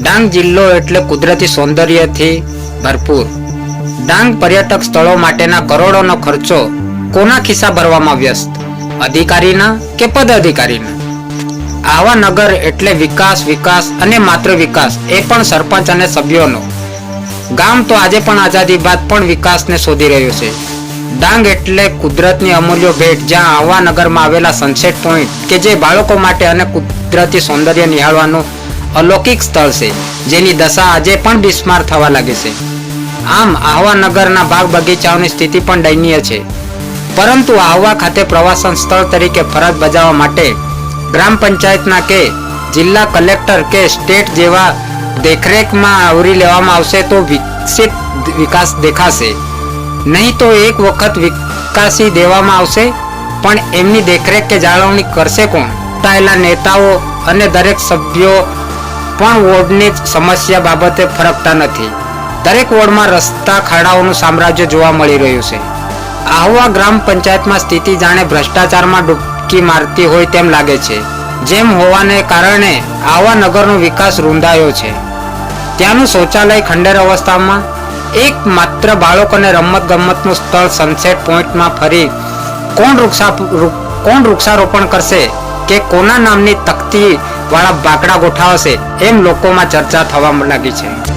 ડાંગ જિલ્લો એટલે કુદરતી સૌંદર્યથી ભરપૂર. ડાંગ પર્યટક સ્થળો માટેના કરોડોનો ખર્ચો કોના ખિસ્સા ભરવામાં વ્યસ્ત? અધિકારીના કે પદ અધિકારીના આવા નગર એટલે વિકાસ વિકાસ અને માત્ર વિકાસ એ પણ સરપંચ અને સભ્યોનો. ગામ તો આજે પણ આઝાદી બાદ પણ વિકાસને શોધી રહ્યું છે. ડાંગ એટલે કુદરતની અમૂલ્ય ભેટ જ્યાં આવા નગરમાં આવેલા સનસેટ પોઈન્ટ કે જે બાળકો માટે અને કુદરતી સૌંદર્ય નિહાળવાનું અલૌકિક સ્થળ છે, જેની દશા આજે પણ બિસ્માર થવા લાગે છે. આમ, આહવા નગરના બાગ બગીચાઓની સ્થિતિ પણ દયનીય છે. પરંતુ આહવા ખાતે પ્રવાસન સ્થળ તરીકે ફરજ બજાવવા માટે ગ્રામ પંચાયતના કે જિલ્લા કલેક્ટર કે સ્ટેટ જેવા દેખરેખમાં આવરી લેવામાં આવશે તો વિકસિત વિકાસ દેખાશે. નહીં તો એક વખત વિકાસી દેવામાં આવશે, પણ એમની દેખરેખ કે જાળવણી કરશે કોણ? ચૂંટાયેલા નેતાઓ અને દરેક સભ્યો પણ વોર્ડની સમસ્યા બાબતે ફરકતા નથી. દરેક વોર્ડમાં રસ્તા, ખાડાઓનું સામ્રાજ્ય જોવા મળી રહ્યું છે. આહવા ગ્રામ પંચાયતમાં સ્થિતિ જાણે ભ્રષ્ટાચારમાં ડૂબકી મારતી હોય તેમ લાગે છે. જેમ હોવાને કારણે આવા નગરનો વિકાસ રૂંધાયો છે. ત્યાંનું શૌચાલય ખંડેર અવસ્થામાં એક માત્ર બાળકોને રમત ગમતનું સ્થળ સનસેટ પોઈન્ટમાં ફરી કોણ વૃક્ષા, કોણ વૃક્ષારોપણ કરશે કે કોના નામની તકતી વાળા બાકડા ગોઠાવશે એમ લોકોમાં ચર્ચા થવા લાગી છે.